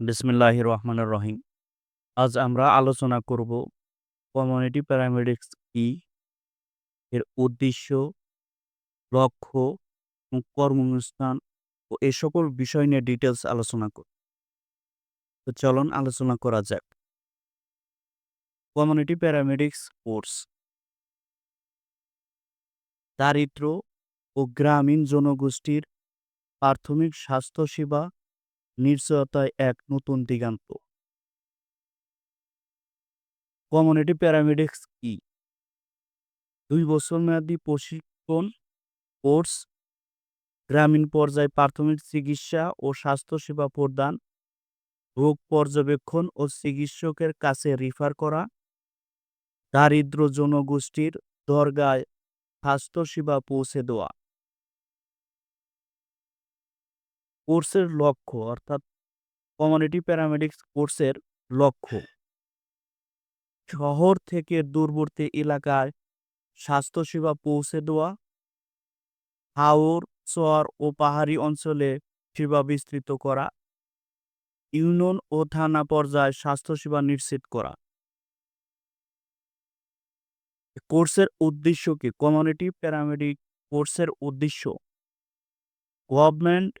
বিসমিল্লাহির রহমানির রহিম। আজ আমরা আলোচনা করব কমিউনিটি প্যারামেডিক্স কি, এর উদ্দেশ্য, লক্ষ্য এবং কর্মসংস্থান ও এ সকল বিষয় নিয়ে ডিটেলস আলোচনা করব। তো চলুন আলোচনা করা যাক। কমিউনিটি প্যারামেডিক্স কোর্স দারিদ্র ও গ্রামীণ জনগোষ্ঠীর প্রাথমিক স্বাস্থ্যসেবা নিশ্চয়তায় এক নতুন দিগান্ত। কমিউনিটি প্যারামেডিক্স কি? দুই বছর মেয়াদী প্রশিক্ষণ কোর্স গ্রামীণ পর্যায়ে প্রাথমিক চিকিৎসা ও স্বাস্থ্যসেবা প্রদান, রোগ পর্যবেক্ষণ ও চিকিৎসকের কাছে রিফার করা, দারিদ্র জনগোষ্ঠীর দরগায় স্বাস্থ্যসেবা পৌঁছে দেওয়া। কোর্সের লক্ষ্য, অর্থাৎ কমিউনিটি প্যারামেডিক্স কোর্সের লক্ষ্য। শহর থেকে দূরবর্তী এলাকায় স্বাস্থ্যসেবা পৌঁছে দেওয়া, হাওর চর ও পাহাড়ি অঞ্চলে সেবা বিস্তৃত করা, ইউনিয়ন ও থানা পর্যায়ে স্বাস্থ্যসেবা নিশ্চিত করা। কোর্সের উদ্দেশ্য কি? কমিউনিটি প্যারামেডিক কোর্সের উদ্দেশ্য? গভর্নমেন্ট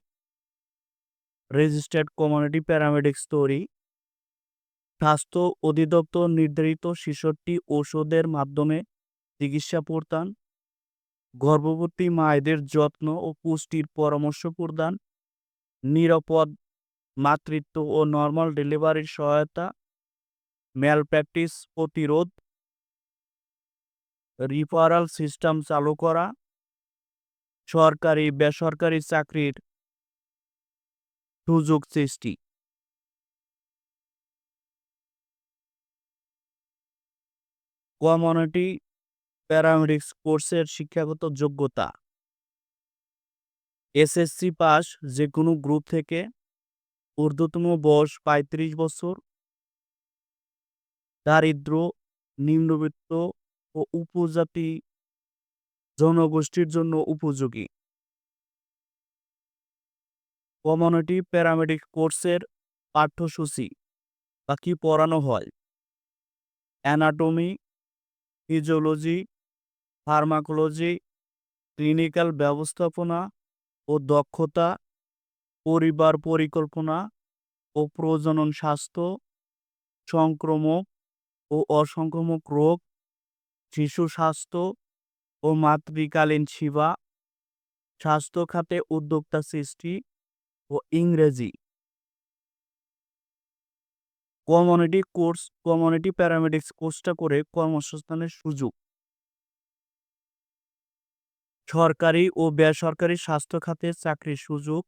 রেজিস্টার্ড কমিউনিটি প্যারামেডিক্স তৈরি স্বাস্থ্য অধিদপ্তর নির্ধারিত ছেষট্টি ঔষধের মাধ্যমে চিকিৎসা প্রদান। গর্ভবতী মায়েদের যত্ন ও পুষ্টির পরামর্শ প্রদান। নিরাপদ মাতৃত্ব ও নর্মাল ডেলিভারির সহায়তা। ম্যাল প্র্যাকটিস প্রতিরোধ। রিফারাল সিস্টেম চালু করা। সরকারি বেসরকারি চাকরির সুযোগ সৃষ্টি। কমিউনিটি প্যারামেডিক্স কোর্সের শিক্ষাগত যোগ্যতা। এসএসসি পাস যে কোনো গ্রুপ থেকে ঊর্ধ্বতম বয়স পঁয়ত্রিশ বছর। দারিদ্র, নিম্নবিত্ত ও উপজাতি জনগোষ্ঠীর জন্য উপযোগী। কমিউনিটি প্যারামেডিক কোর্সের পাঠ্যসূচি বা কী পড়ানো হয়। অ্যানাটমি, ফিজিওলজি, ফার্মাকোলজি, ক্লিনিক্যাল ব্যবস্থাপনা ও দক্ষতা, পরিবার পরিকল্পনা ও প্রজনন স্বাস্থ্য, সংক্রমক ও অসংক্রমক রোগ, শিশু স্বাস্থ্য ও মাতৃকালীন সেবা, স্বাস্থ্য খাতে উদ্যোক্তা সৃষ্টি ও ইংরেজি। কমিউনিটি কোর্স কমিউনিটি প্যারামেডিক্স কোর্সটা করে কর্মসংস্থানের সুযোগ। সরকারি ও বেসরকারি স্বাস্থ্য খাতে চাকরির সুযোগ।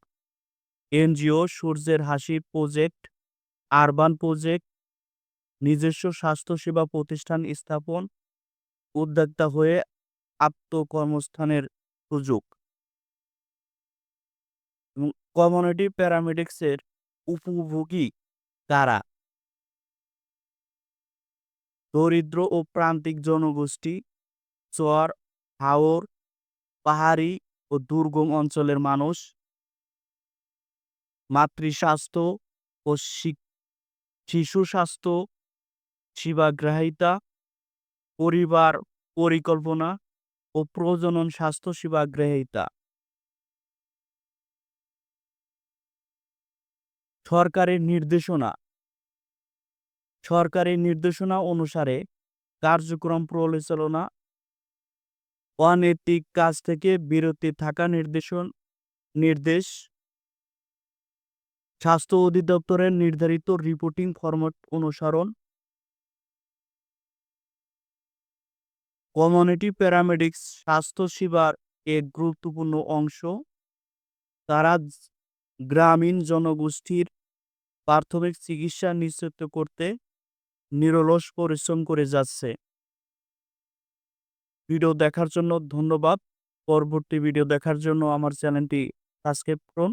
এনজিও, সূর্যের হাসি প্রজেক্ট আরবান প্রজেক্ট নিজস্ব স্বাস্থ্যসেবা প্রতিষ্ঠান স্থাপন, উদ্যোক্তা হয়ে আত্মকর্মস্থানের সুযোগ। কমিউনিটি প্যারামেডিক্সের উপভোগী কারা? দরিদ্র ও প্রান্তিক জনগোষ্ঠী, চর, হাওর, পাহাড়ি ও দুর্গম অঞ্চলের মানুষ, মাতৃস্বাস্থ্য ও শিশু স্বাস্থ্য সেবাগ্রাহিতা পরিবার পরিকল্পনা ও প্রজনন স্বাস্থ্য সেবাগ্রাহিতা সরকারের নির্দেশনা। সরকারি নির্দেশনা অনুসারে কার্যক্রম পরিচালনা অনৈতিক কাজ থেকে বিরতি থাকা নির্দেশন, নির্দেশ, স্বাস্থ্য অধিদপ্তরের নির্ধারিত রিপোর্টিং ফরম্যাট অনুসরণ, কমিউনিটি প্যারামেডিক্স স্বাস্থ্য সেবার এক গুরুত্বপূর্ণ অংশ, তারা গ্রামীণ জনগোষ্ঠীর প্রাথমিক চিকিৎসা নিশ্চিত করতে নিরলস পরিশ্রম করে যাচ্ছে। ভিডিও দেখার জন্য ধন্যবাদ। পরবর্তী ভিডিও দেখার জন্য আমার চ্যানেলটি সাবস্ক্রাইব করুন।